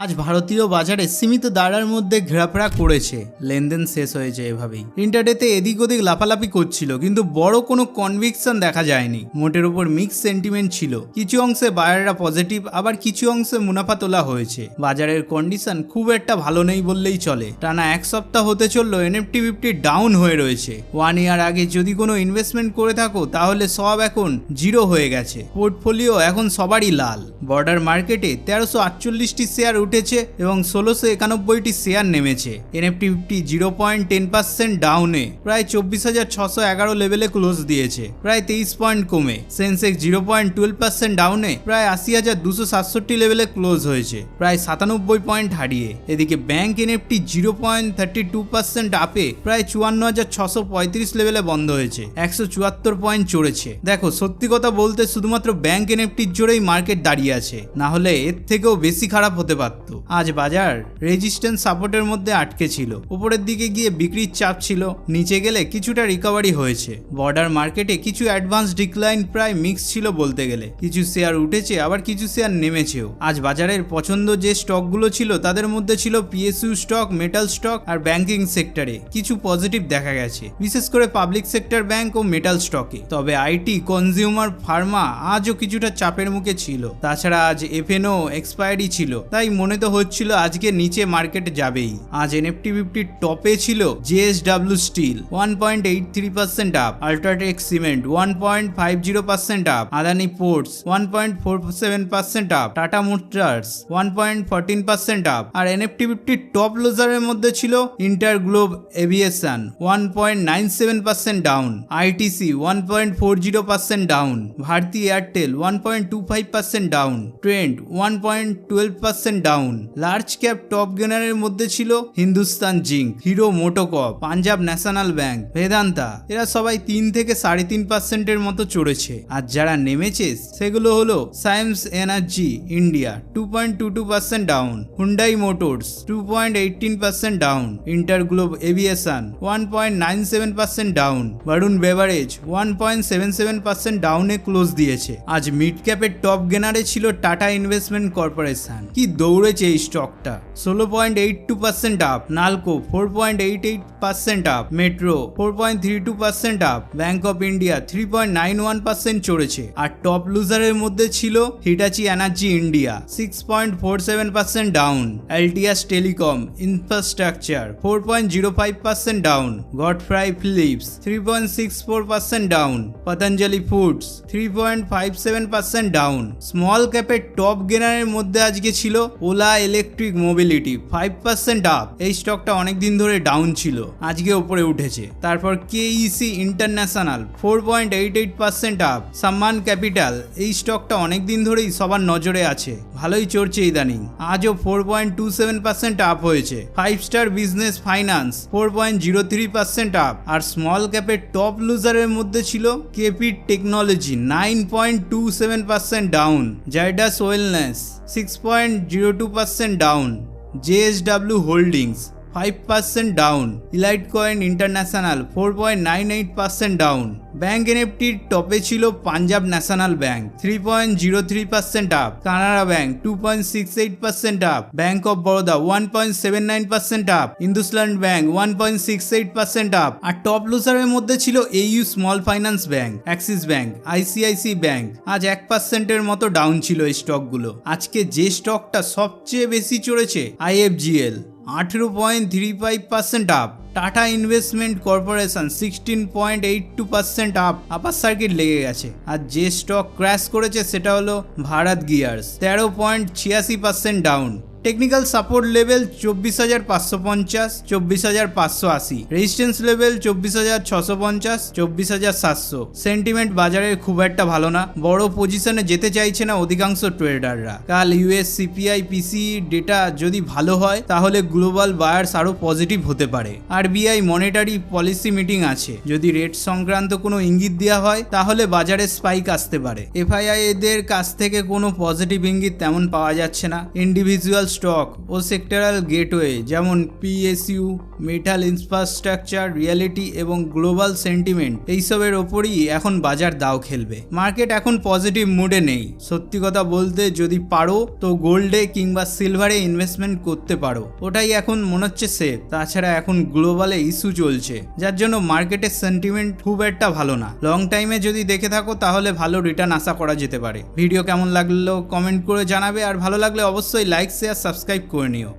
আজ ভারতীয় বাজারে সীমিত দাঁড়ার মধ্যে ঘেরাফেরা করেছে। লেনদেন শেষ হয়েছে এভাবেই। ইন্টারডেতে এদিক ওদিক লাফালাফি করছিল, কিন্তু বড় কোনো কনভিকশন দেখা যায়নি। মোটের উপর মিক্স সেন্টিমেন্ট ছিল। কিছু অংশে বায়াররা পজিটিভ আবার কিছু অংশে মুনাফা তোলা হয়েছে। বাজারের কন্ডিশন খুব একটা ভালো নেই বললেই চলে। টানা এক সপ্তাহ হতে চলল এনএফটি ফিফটি ডাউন হয়ে রয়েছে। ওয়ান ইয়ার আগে যদি কোনো ইনভেস্টমেন্ট করে থাকো, তাহলে সব এখন জিরো হয়ে গেছে। পোর্টফোলিও এখন সবারই লাল। বর্ডার মার্কেটে তেরোশো আটচল্লিশটি শেয়ার উঠেছে এবং ষোলোশো একানব্বইটি শেয়ার নেমেছে। Nifty fifty zero point ten percent ডাউনে, প্রায় চব্বিশ হাজার ছশো এগারো লেভেলে ক্লোজ দিয়েছে, প্রায় তেইশ পয়েন্ট কমে। Sensex zero point twelve percent ডাউনে, প্রায় আশি হাজার দুশো সাতষট্টি লেভেলে ক্লোজ হয়েছে, প্রায় সাতানব্বই পয়েন্ট হারিয়ে। এদিকে bank Nifty zero point thirty two percent আপে, প্রায় চুয়ান্ন হাজার ছশো পঁয়ত্রিশ লেভেলে বন্ধ হয়েছে, একশো চুয়াত্তর পয়েন্ট চড়েছে। দেখো, সত্যি কথা বলতে শুধুমাত্র ব্যাংক এনএফটির জোরেই মার্কেট দাঁড়িয়ে আছে না হলে এর থেকেও বেশি খারাপ হতে পারত। আজ বাজার রেজিস্ট্যান্স সাপোর্টের মধ্যে আটকে ছিল। উপরের দিকে গিয়ে বিক্রির চাপ ছিল। নিচে গেলে কিছুটা রিকভারি হয়েছে। বর্ডার মার্কেটে কিছু অ্যাডভান্স ডিক্লাইন প্রায় মিক্স ছিল বলতে গেলে। কিছু শেয়ার উঠেছে, আবার কিছু শেয়ার নেমেছেও। আজ বাজারের পছন্দ যে স্টকগুলো ছিল, তাদের মধ্যে ছিল পিএসইউ স্টক মেটাল স্টক আর ব্যাংকিং সেক্টরে কিছু পজিটিভ দেখা গেছে। বিশেষ করে পাবলিক সেক্টর ব্যাংক ও মেটাল স্টকে তবে আইটি কনজিউমার ফার্মা আজও কিছুটা চাপের মুখে ছিল। তাছাড়া আজ এফএনও এক্সপায়ারি ছিল। তাই মনে তো হচ্ছিল আজকে নিচে মার্কেটে যাবেই। আজ এনএফটি ফিফটির টপে ছিল JSW steel one point eight three percent up UltraTech cement one point five zero percent up Adani ports one point four seven percent up Tata motors one point fourteen percent up আর Nifty ফিফটির top লোজারের মধ্যে ছিল inter globe aviation one point nine seven percent down ITC one point four zero percent down Bharti Airtel one point two five percent down Trent one point twelve percent down large cap top গেনারের মধ্যে ছিল Hindustan zinc Hero MotoCorp Punjab national bank Vedanta এরা সবাই তিন থেকে সাড়ে তিন পার্সেন্টের মতো চড়েছে। আর যারা নেমেছে, সেগুলো হলো Siemens energy India two point two two percent down Hyundai motors two point eighteen percent down InterGlobe aviation one point nine seven percent down Varun beverage one point seven seven percent ডাউনে close দিয়েছে। আজ mid ক্যাপের top গেনারে ছিল tata investment corporation কি দৌড়েছে এই স্টকটা ষোলো point eight two percent up NALCO four point eight eight percent up metro four point three two percent up bank of India three point nine one percent চড়েছে। আর top লুজারের মধ্যে ছিল Hitachi energy India six point four seven percent down LTS telecom infrastructure four point zero five percent down Godfrey Phillips three point six four percent down Patanjali foods three point five seven percent down small ক্যাপের top গেনারের মধ্যে আজকে ছিল Ola electric mobility five percent up এই স্টকটা অনেক দিন ধরে down ছিল, আজকে ওপরে উঠেছে। তারপর KEC international four point eight eight percent up Sammaan capital, এই স্টকটা অনেক দিন ধরেই সবার নজরে আছে। ভালোই চড়ছে ইদানিং, আজও four point two seven percent up হয়েছে। Five star business finance four point zero three percent up আর স্মল ক্যাপের টপ লুজারের মধ্যে ছিল KP technology nine point two seven percent down Zydus wellness six point zero two percent down JSW holdings five percent down Elitecon international four point nine eight percent down bank এনএফটির টপে ছিল Punjab national bank three point zero three percent up Canara bank two point six eight percent up bank of Baroda one point seven nine percent up IndusInd bank one point six eight percent up R top লুজারের মধ্যে ছিল AU small finance bank axis bank ICICI bank আজ এক পার্সেন্টের মতো down ছিল এই স্টকগুলো আজকে যে স্টকটা সবচেয়ে বেশি চড়েছে আইএফজিএল আঠেরো point three five percent up Tata investment corporation sixteen point eight two percent up upper circuit লেগে গেছে। আর যে স্টক ক্র্যাশ করেছে, সেটা হলো ভারত গিয়ার্স তেরো পয়েন্ট ছিয়াশি percent down technical support level চব্বিশ হাজার পাঁচশো পঞ্চাশ, চব্বিশ হাজার পাঁচশো আশি। রেজিস্ট্যান্স লেভেল চব্বিশ হাজার ছশো পঞ্চাশ, চব্বিশ হাজার সাতশো। সেন্টিমেন্ট বাজারে খুব একটা ভালো না। বড় পজিশনে যেতে চাইছে না অধিকাংশ ট্রেডাররা কাল ইউএস সিপিআই পিসি ডেটা যদি ভালো হয়, তাহলে গ্লোবাল বায়ার্স আরও পজিটিভ হতে পারে। আর আরবিআই মনিটারি পলিসি মিটিং আছে। যদি রেট সংক্রান্ত কোনো ইঙ্গিত দেওয়া হয়, তাহলে বাজারে স্পাইক আসতে পারে। এফআইআই এদের কাছ থেকে কোনো পজিটিভ ইঙ্গিত তেমন পাওয়া যাচ্ছে না। ইন্ডিভিজুয়াল স্টক ও সেক্টরাল গেটওয়ে যেমন পিএসইউ মেটাল ইনফ্রাস্ট্রাকচার রিয়ালিটি এবং গ্লোবাল সেন্টিমেন্ট এইসবের ওপরই এখন বাজার দাও খেলবে। মার্কেট এখন পজিটিভ মুডে নেই। সত্যি কথা বলতে যদি পারো, তো গোল্ডে কিংবা সিলভারে ইনভেস্টমেন্ট করতে পারো। ওটাই এখন মনে হচ্ছে সেফ তাছাড়া এখন গ্লোবালে ইস্যু চলছে। যার জন্য মার্কেটের সেন্টিমেন্ট খুব একটা ভালো না। লং টাইমে যদি দেখে থাকো, তাহলে ভালো রিটার্ন আশা করা যেতে পারে। ভিডিও কেমন লাগল কমেন্ট করে জানাবে। আর ভালো লাগলে অবশ্যই লাইক শেয়ার সাবস্ক্রাইব করে নিও।